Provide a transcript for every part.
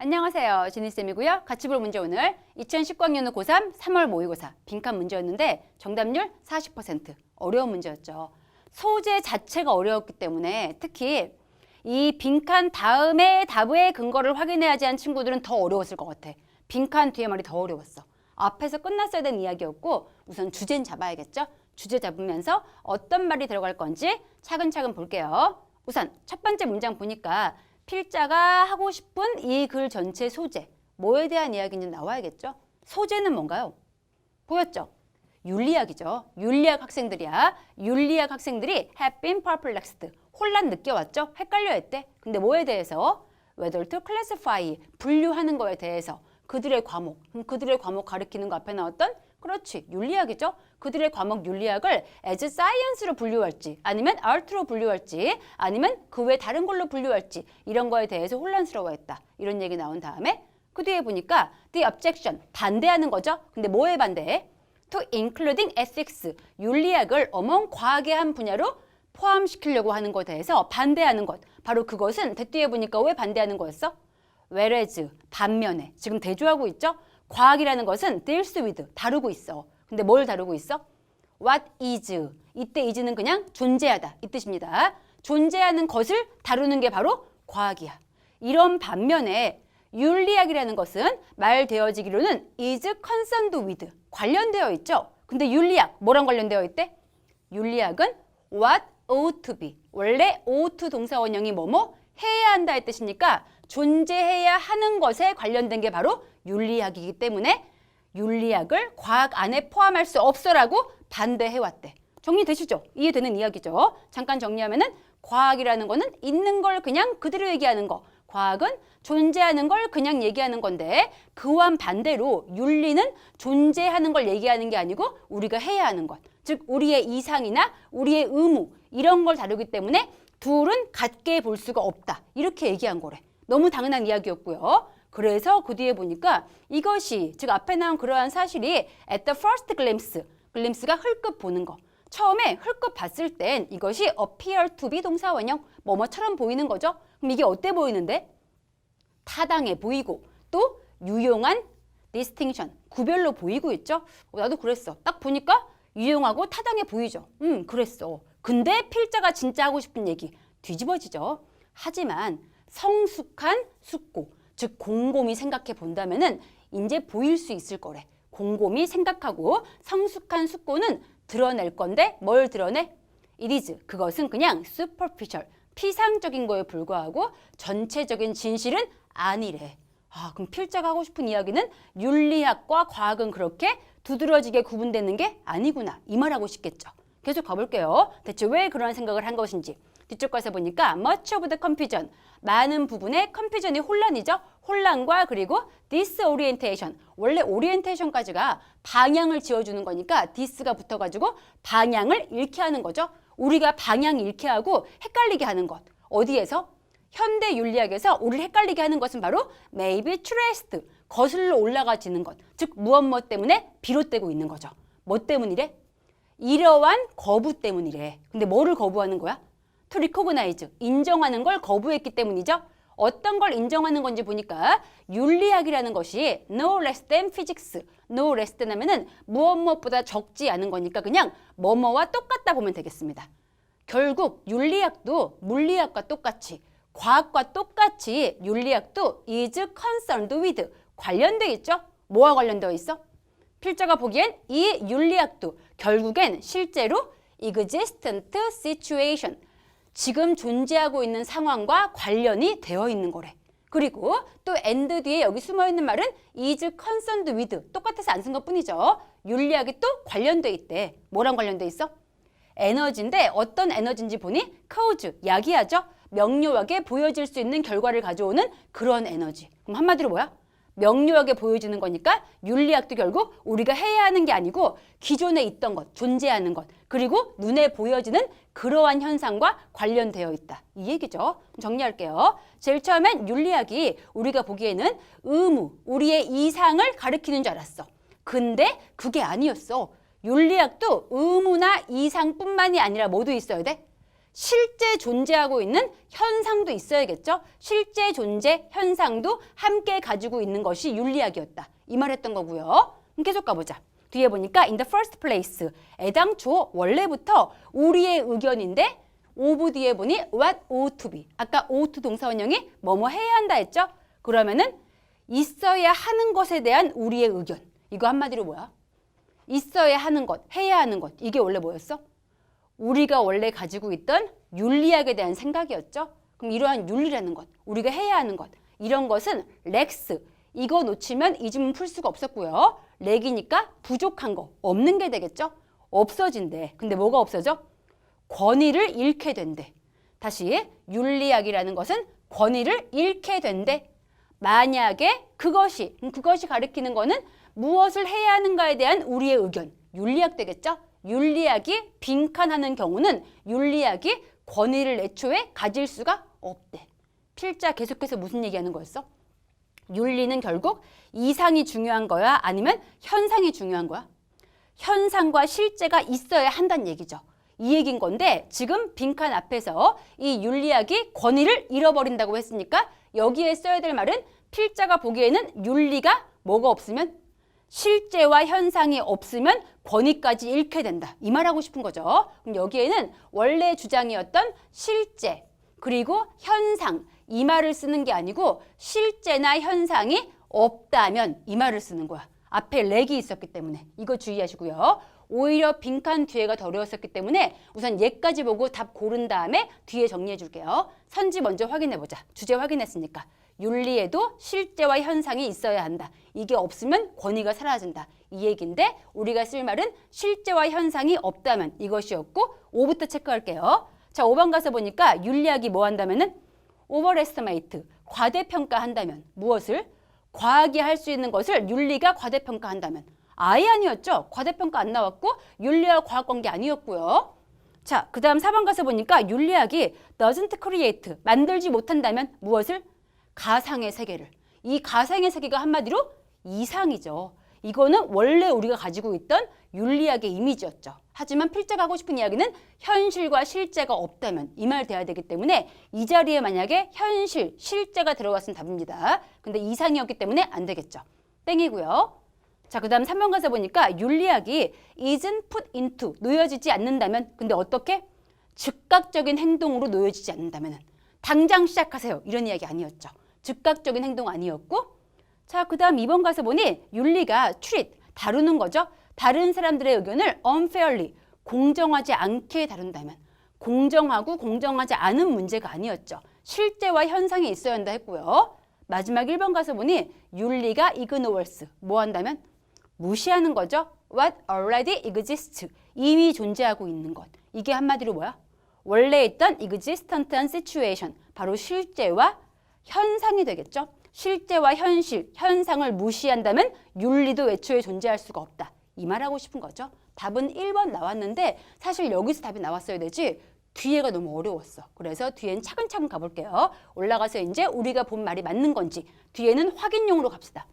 안녕하세요. 지니쌤이고요. 같이 볼 문제 오늘 2019학년 고3 3월 모의고사 빈칸 문제였는데 정답률 40% 어려운 문제였죠. 소재 자체가 어려웠기 때문에 특히 이 빈칸 다음에 답의 근거를 확인해야지 한 친구들은 더 어려웠을 것 같아. 빈칸 뒤에 말이 더 어려웠어. 앞에서 끝났어야 되는 이야기였고 우선 주제는 잡아야겠죠. 주제 잡으면서 어떤 말이 들어갈 건지 차근차근 볼게요. 우선 첫 번째 문장 보니까 필자가 하고 싶은 이 글 전체 소재, 뭐에 대한 이야기인지 나와야겠죠? 소재는 뭔가요? 보였죠? 윤리학이죠. 윤리학 학생들이야. 윤리학 학생들이 have been perplexed. 혼란 느껴왔죠? 헷갈려 했대. 근데 뭐에 대해서? whether to classify. 분류하는 거에 대해서. 그들의 과목. 그들의 과목 가리키는 거 앞에 나왔던? 그렇지. 윤리학이죠. 그들의 과목 윤리학을 as science로 분류할지 아니면 art로 분류할지 아니면 그 외 다른 걸로 분류할지 이런 거에 대해서 혼란스러워했다. 이런 얘기 나온 다음에 그 뒤에 보니까 the objection 반대하는 거죠. 근데 뭐에 반대해? to including ethics 윤리학을 어멍 과학의 한 분야로 포함시키려고 하는 것에 대해서 반대하는 것. 바로 그것은 대뒤에 보니까 왜 반대하는 거였어? whereas 반면에 지금 대조하고 있죠. 과학이라는 것은 deals with 다루고 있어. 근데 뭘 다루고 있어? what is 이때 is는 그냥 존재하다 이 뜻입니다. 존재하는 것을 다루는 게 바로 과학이야. 이런 반면에 윤리학이라는 것은 말 되어지기로는 is concerned with 관련되어 있죠. 근데 윤리학 뭐랑 관련되어 있대? 윤리학은 what ought to be 원래 ought 동사 원형이 뭐뭐 해야 한다의 뜻이니까 존재해야 하는 것에 관련된 게 바로 윤리학이기 때문에 윤리학을 과학 안에 포함할 수 없어라고 반대해왔대. 정리되시죠? 이해되는 이야기죠. 잠깐 정리하면은 과학이라는 거는 있는 걸 그냥 그대로 얘기하는 거. 과학은 존재하는 걸 그냥 얘기하는 건데 그와 반대로 윤리는 존재하는 걸 얘기하는 게 아니고 우리가 해야 하는 것. 즉 우리의 이상이나 우리의 의무 이런 걸 다루기 때문에 둘은 같게 볼 수가 없다. 이렇게 얘기한 거래. 너무 당연한 이야기였고요. 그래서 그 뒤에 보니까 이것이 즉 앞에 나온 그러한 사실이 at the first glimpse, glimpse가 흘끗 보는 거. 처음에 흘끗 봤을 땐 이것이 appear to be 동사 원형 뭐뭐처럼 보이는 거죠. 그럼 이게 어때 보이는데? 타당해 보이고 또 유용한 distinction 구별로 보이고 있죠. 어, 나도 그랬어. 딱 보니까 유용하고 타당해 보이죠. 음, 그랬어. 근데 필자가 진짜 하고 싶은 얘기 뒤집어지죠. 하지만 성숙한 숙고, 즉 곰곰이 생각해 본다면은 이제 보일 수 있을 거래. 곰곰이 생각하고 성숙한 숙고는 드러낼 건데 뭘 드러내? It is 그것은 그냥 superficial 피상적인 거에 불과하고 전체적인 진실은 아니래. 아, 그럼 필자가 하고 싶은 이야기는 윤리학과 과학은 그렇게 두드러지게 구분되는 게 아니구나. 이 말하고 싶겠죠. 계속 가볼게요. 대체 왜 그런 생각을 한 것인지. 뒤쪽 가서 보니까 much of the confusion. 많은 부분의 컨퓨전이 혼란이죠. 혼란과 그리고 disorientation. 원래 orientation까지가 방향을 지어주는 거니까 this가 붙어가지고 방향을 잃게 하는 거죠. 우리가 방향 잃게 하고 헷갈리게 하는 것. 어디에서? 현대 윤리학에서 우리를 헷갈리게 하는 것은 바로 maybe traced. 거슬러 올라가지는 것. 즉 무엇 뭐 때문에 비롯되고 있는 거죠. 뭐 때문이래? 이러한 거부 때문이래. 근데 뭐를 거부하는 거야? To recognize, 인정하는 걸 거부했기 때문이죠. 어떤 걸 인정하는 건지 보니까 윤리학이라는 것이 no less than physics, no less than 하면은 무엇 무엇보다 적지 않은 거니까 그냥 뭐뭐와 똑같다 보면 되겠습니다. 결국 윤리학도 물리학과 똑같이 과학과 똑같이 윤리학도 is concerned with 관련돼 있죠. 뭐와 관련되어 있어? 필자가 보기엔 이 윤리학도 결국엔 실제로 existent situation 지금 존재하고 있는 상황과 관련이 되어 있는 거래. 그리고 또 and 뒤에 여기 숨어 있는 말은 is concerned with 똑같아서 안 쓴 것뿐이죠. 윤리학이 또 관련돼 있대. 뭐랑 관련돼 있어? 에너지인데 어떤 에너지인지 보니 cause 야기하죠. 명료하게 보여질 수 있는 결과를 가져오는 그런 에너지. 그럼 한마디로 뭐야? 명료하게 보여지는 거니까 윤리학도 결국 우리가 해야 하는 게 아니고 기존에 있던 것, 존재하는 것, 그리고 눈에 보여지는 그러한 현상과 관련되어 있다. 이 얘기죠. 정리할게요. 제일 처음엔 윤리학이 우리가 보기에는 의무, 우리의 이상을 가리키는 줄 알았어. 근데 그게 아니었어. 윤리학도 의무나 이상뿐만이 아니라 모두 있어야 돼. 실제 존재하고 있는 현상도 있어야겠죠. 실제 존재, 현상도 함께 가지고 있는 것이 윤리학이었다. 이 말했던 거고요. 계속 가보자. 뒤에 보니까 in the first place 애당초 원래부터 우리의 의견인데 오브 뒤에 보니 what ought to be 아까 ought 동사원형이 뭐뭐 해야 한다 했죠? 그러면은 있어야 하는 것에 대한 우리의 의견 이거 한마디로 뭐야? 있어야 하는 것, 해야 하는 것 이게 원래 뭐였어? 우리가 원래 가지고 있던 윤리학에 대한 생각이었죠. 그럼 이러한 윤리라는 것, 우리가 해야 하는 것, 이런 것은 렉스. 이거 놓치면 이 질문 풀 수가 없었고요. 렉이니까 부족한 거, 없는 게 되겠죠. 없어진대. 근데 뭐가 없어져? 권위를 잃게 된대. 다시 윤리학이라는 것은 권위를 잃게 된대. 만약에 그것이 음, 그것이 가리키는 거는 무엇을 해야 하는가에 대한 우리의 의견 윤리학 되겠죠? 윤리학이 빈칸하는 경우는 윤리학이 권위를 애초에 가질 수가 없대. 필자 계속해서 무슨 얘기하는 거였어? 윤리는 결국 이상이 중요한 거야? 아니면 현상이 중요한 거야? 현상과 실제가 있어야 한다는 얘기죠. 이 얘기인 건데 지금 빈칸 앞에서 이 윤리학이 권위를 잃어버린다고 했으니까 여기에 써야 될 말은 필자가 보기에는 윤리가 뭐가 없으면 실제와 현상이 없으면 권위까지 잃게 된다. 이 말하고 싶은 거죠. 그럼 여기에는 원래 주장이었던 실제 그리고 현상 이 말을 쓰는 게 아니고 실제나 현상이 없다면 이 말을 쓰는 거야. 앞에 렉이 있었기 때문에 이거 주의하시고요. 오히려 빈칸 뒤에가 더 어려웠었기 때문에 우선 얘까지 보고 답 고른 다음에 뒤에 정리해 줄게요. 선지 먼저 확인해 보자. 주제 확인했으니까. 윤리에도 실제와 현상이 있어야 한다. 이게 없으면 권위가 사라진다. 이 얘기인데 우리가 쓸 말은 실제와 현상이 없다면 이것이었고 5부터 체크할게요. 자, 5번 가서 보니까 윤리학이 뭐 한다면은 오버레스트메이트 과대평가한다면 무엇을 과하게 할수 있는 것을 윤리가 과대평가한다면 아예 아니었죠. 과대평가 안 나왔고 윤리와 과학 관계 아니었고요. 자, 그 다음 4번 가서 보니까 윤리학이 doesn't create, 만들지 못한다면 무엇을? 가상의 세계를. 이 가상의 세계가 한마디로 이상이죠. 이거는 원래 우리가 가지고 있던 윤리학의 이미지였죠. 하지만 필자가 하고 싶은 이야기는 현실과 실제가 없다면 이 말 돼야 되기 때문에 이 자리에 만약에 현실, 실제가 들어갔으면 답입니다. 근데 이상이었기 때문에 안 되겠죠. 땡이고요. 자, 그 다음 3번 가서 보니까 윤리학이 isn't put into, 놓여지지 않는다면 근데 어떻게? 즉각적인 행동으로 놓여지지 않는다면 당장 시작하세요. 이런 이야기 아니었죠. 즉각적인 행동 아니었고 자, 그 다음 2번 가서 보니 윤리가 treat, 다루는 거죠. 다른 사람들의 의견을 unfairly, 공정하지 않게 다룬다면 공정하고 공정하지 않은 문제가 아니었죠. 실제와 현상이 있어야 한다 했고요. 마지막 1번 가서 보니 윤리가 ignores, 뭐 한다면 무시하는 거죠. What already exists, 이미 존재하고 있는 것. 이게 한마디로 뭐야? 원래 있던 existent한 situation, 바로 실제와 현상이 되겠죠. 실제와 현실, 현상을 무시한다면 윤리도 애초에 존재할 수가 없다. 이 말하고 싶은 거죠. 답은 1번 나왔는데 사실 여기서 답이 나왔어야 되지 뒤에가 너무 어려웠어. 그래서 뒤엔 차근차근 가볼게요. 올라가서 이제 우리가 본 말이 맞는 건지 뒤에는 확인용으로 갑시다.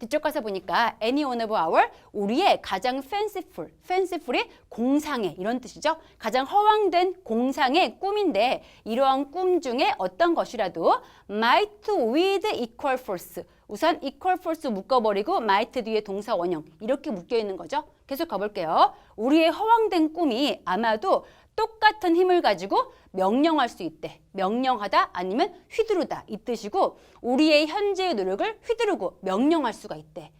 뒤쪽 가서 보니까 any one of our 우리의 가장 fanciful, fanciful이 공상의 이런 뜻이죠. 가장 허황된 공상의 꿈인데 이러한 꿈 중에 어떤 것이라도 might with equal force 우선 equal force 묶어버리고 might 뒤에 동사 원형 이렇게 묶여 있는 거죠. 계속 가볼게요. 우리의 허황된 꿈이 아마도 똑같은 힘을 가지고 명령할 수 있대. 명령하다 아니면 휘두르다 이 뜻이고 우리의 현재의 노력을 휘두르고 명령할 수가 있대.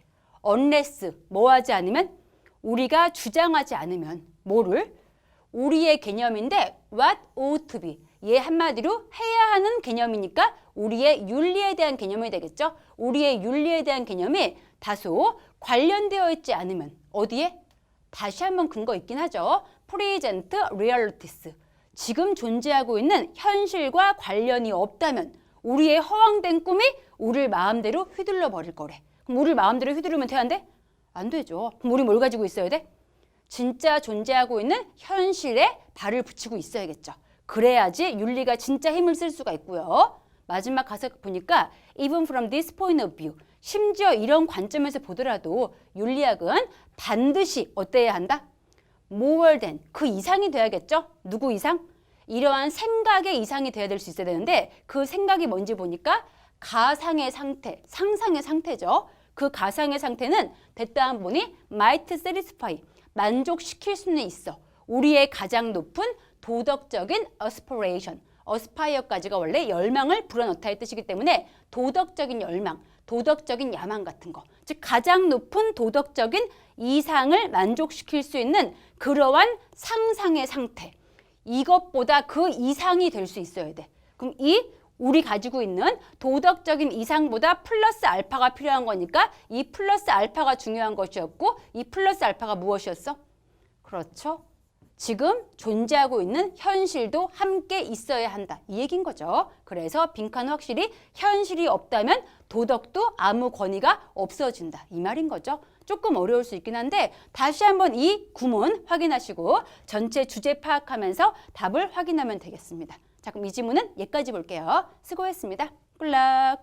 unless 뭐 하지 않으면 우리가 주장하지 않으면 뭐를 우리의 개념인데 what ought to be 얘 한마디로 해야 하는 개념이니까 우리의 윤리에 대한 개념이 되겠죠. 우리의 윤리에 대한 개념이 다소 관련되어 있지 않으면 어디에 다시 한번 근거 있긴 하죠. present realities. 지금 존재하고 있는 현실과 관련이 없다면 우리의 허황된 꿈이 우리를 마음대로 휘둘러 버릴 거래. 그럼 우리를 마음대로 휘두르면 돼안 돼? 안 되죠. 그럼 우리 뭘 가지고 있어야 돼? 진짜 존재하고 있는 현실에 발을 붙이고 있어야겠죠. 그래야지 윤리가 진짜 힘을 쓸 수가 있고요. 마지막 가서 보니까 even from this point of view 심지어 이런 관점에서 보더라도 윤리학은 반드시 어때야 한다? more than 그 이상이 돼야겠죠? 누구 이상? 이러한 생각의 이상이 돼야 될 수 있어야 되는데 그 생각이 뭔지 보니까 가상의 상태, 상상의 상태죠. 그 가상의 상태는 됐다 한 보니 might satisfy, 만족시킬 수는 있어. 우리의 가장 높은 도덕적인 aspiration, aspire까지가 원래 열망을 불어넣다의 뜻이기 때문에 도덕적인 열망, 도덕적인 야망 같은 거. 즉 가장 높은 도덕적인 이상을 만족시킬 수 있는 그러한 상상의 상태. 이것보다 그 이상이 될 수 있어야 돼. 그럼 이 우리 가지고 있는 도덕적인 이상보다 플러스 알파가 필요한 거니까 이 플러스 알파가 중요한 것이었고 이 플러스 알파가 무엇이었어? 그렇죠. 지금 존재하고 있는 현실도 함께 있어야 한다. 이 얘기인 거죠. 그래서 빈칸은 확실히 현실이 없다면 도덕도 아무 권위가 없어진다. 이 말인 거죠. 조금 어려울 수 있긴 한데 다시 한번 이 구문 확인하시고 전체 주제 파악하면서 답을 확인하면 되겠습니다. 자, 그럼 이 지문은 여기까지 볼게요. 수고했습니다. 굿락.